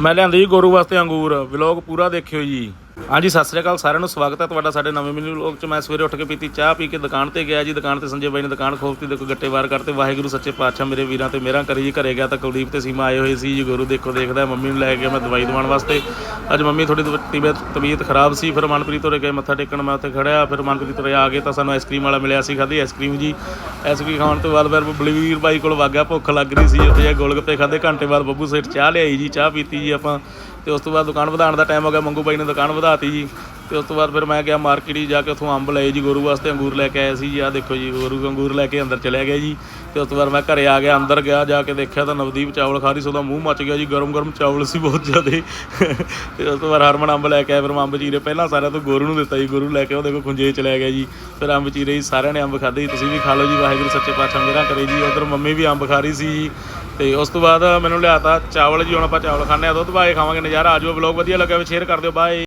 ਮੈਂ ਲਿਆਂਦੀ ਜੀ ਗੋਰੂ ਵਾਸਤੇ ਅੰਗੂਰ। ਵਲੌਗ ਪੂਰਾ ਦੇਖਿਓ ਜੀ। ਹਾਂਜੀ, ਸਤਿ ਸ੍ਰੀ ਅਕਾਲ ਸਾਰਿਆਂ ਨੂੰ, ਸਵਾਗਤ ਹੈ ਤੁਹਾਡਾ ਸਾਡੇ ਨਵੇਂ ਮਿਨੀ ਵਲੌਗ 'ਚ। ਮੈਂ ਸਵੇਰੇ ਉੱਠ ਕੇ ਪੀਤੀ ਚਾਹ ਪੀ ਕੇ ਦੁਕਾਨ ਤੇ ਗਿਆ ਜੀ, ਦੁਕਾਨ ਤੇ ਸੰਜੇ ਬਾਈ ਨੇ ਦੁਕਾਨ ਖੋਲਤੀ, ਦੇਖੋ ਗੱਟੇ ਵਾਰ ਕਰਤੇ, ਵਾਹਿਗੁਰੂ ਸੱਚੇ ਪਾਤਸ਼ਾਹ ਮੇਰੇ ਵੀਰਾਂ ਤੇ, ਮੇਰਾ ਕਰੀ ਜੀ ਘਰੇ ਗਿਆ ਤਾਂ ਕੁਲਦੀਪ ਤੇ ਸੀਮਾ ਆਏ ਹੋਏ ਸੀ ਜੀ, ਗੁਰੂ ਦੇਖੋ ਦੇਖਦਾ, ਮੰਮੀ ਨੂੰ ਲੈ ਕੇ ਮੈਂ ਦਵਾਈ ਦਵਾਉਣ ਵਾਸਤੇ। ਅੱਜ ਮੰਮੀ ਥੋੜੀ ਤਬੀਅਤ ਤਬੀਅਤ ਖਰਾਬ ਸੀ, ਫਿਰ ਮਨਪ੍ਰੀਤ ਹੋਰੇ ਗਏ ਮੱਥਾ ਟੇਕਣ, ਮੈਂ ਉੱਥੇ ਖੜਿਆ, ਫਿਰ ਮਨਪ੍ਰੀਤ ਹੋਰੇ ਆ ਗਏ ਤਾਂ ਸਾਨੂੰ ਆਈਸਕ੍ਰੀਮ ਵਾਲਾ ਮਿਲਿਆ ਸੀ, ਖਾਧੀ ਆਈਸਕ੍ਰੀਮ ਜੀ। ਆਈਸਕ੍ਰੀਮ ਖਾਣ ਤੋਂ ਬਾਅਦ ਫਿਰ ਬਲਵੀਰ ਬਾਈ ਕੋਲ ਵਾਗਿਆ ਭੁੱਖ ਲੱਗ ਰਹੀ ਸੀ, ਉੱਥੇ ਜਾ ਕੇ ਗੋਲਗੱਪੇ ਖਾਦੇ ਘੰਟੇ ਬਾਅਦ ਬੱਬੂ ਸੇਠ ਚਾਹ ਲਿਆਈ ਜੀ, ਚਾਹ ਪੀਤੀ ਜੀ ਆਪਾਂ। ਤੇ ਉਸ ਤੋਂ ਬਾਅਦ ਦੁਕਾਨ ਵਧਾਉਣ ਦਾ ਟਾਈਮ ਹੋ ਗਿਆ, ਮੰਗੂ ਬਾਈ ਨੇ ਦੁਕਾਨ ਵਧਾਤੀ ਜੀ। ਤੇ ਉਸ ਤੋਂ ਬਾਅਦ ਫਿਰ ਮੈਂ ਗਿਆ ਮਾਰਕੀਟ ਜੀ ਜਾ ਕੇ ਉੱਥੋਂ ਅੰਬ ਲਏ ਜੀ, ਗੁਰੂ ਵਾਸਤੇ ਅੰਗੂਰ ਲੈ ਕੇ ਆਇਆ ਸੀ ਜੀ। ਆਹ ਦੇਖੋ ਜੀ, ਗੁਰੂ ਅੰਗੂਰ ਲੈ ਕੇ ਅੰਦਰ ਚਲਿਆ ਗਿਆ ਜੀ। ਤੇ ਉਸ ਤੋਂ ਬਾਅਦ ਮੈਂ ਘਰੇ ਆ ਗਿਆ, ਅੰਦਰ ਗਿਆ, ਜਾ ਕੇ ਦੇਖਿਆ ਤਾਂ ਨਵਦੀਪ ਚਾਵਲ ਖਾ ਰਹੀ ਸੀ, ਉਹਦਾ ਮੂੰਹ ਮੱਚ ਗਿਆ ਜੀ ਗਰਮ ਗਰਮ ਚਾਵਲ ਸੀ ਬਹੁਤ ਜ਼ਿਆਦੇ। ਤੇ ਉਸ ਤੋਂ ਬਾਅਦ ਹਰਮਨ ਅੰਬ ਲੈ ਕੇ ਆਇਆ ਫਿਰ ਮੈਂ ਅੰਬ ਚੀਰੇ ਪਹਿਲਾਂ ਸਾਰਿਆਂ ਤੋਂ ਗੁਰੂ ਨੂੰ ਦਿੱਤਾ ਜੀ, ਗੁਰੂ ਲੈ ਕੇ ਉਹ ਦੇਖੋ ਖੁੰਜੇ ਚ ਲੈ ਗਿਆ ਜੀ। ਫਿਰ ਅੰਬ ਚੀਰੇ ਜੀ, ਸਾਰਿਆਂ ਨੇ ਅੰਬ ਖਾਦੇ ਜੀ, ਤੁਸੀਂ ਵੀ ਖਾ ਲਓ ਜੀ, ਵਾਹਿਗੁਰੂ ਸੱਚੇ ਪਾਤਸ਼ਾਹ ਮੇਰਾ ਕਰੇ ਜੀ। ਉਧਰ ਮੰਮੀ ਵੀ ਅੰਬ ਖਾ ਰਹੀ ਸੀ ਜੀ। ਤੇ ਉਸ ਤੋਂ ਬਾਅਦ ਮੈਨੂੰ ਲਿਆਤਾ ਚਾਵਲ ਜੀ, ਹੁਣ ਆਪਾਂ ਚਾਵਲ ਖਾਣੇ ਆ ਦੁੱਧ ਪਾਏ ਖਾਵਾਂਗੇ ਨਜ਼ਾਰਾ। ਆ ਜਾਓ ਵਲੌਗ ਵਧੀਆ ਲੱਗਿਆ, ਵੀ ਸ਼ੇਅਰ ਕਰ ਦਿਓ ਬਾਏ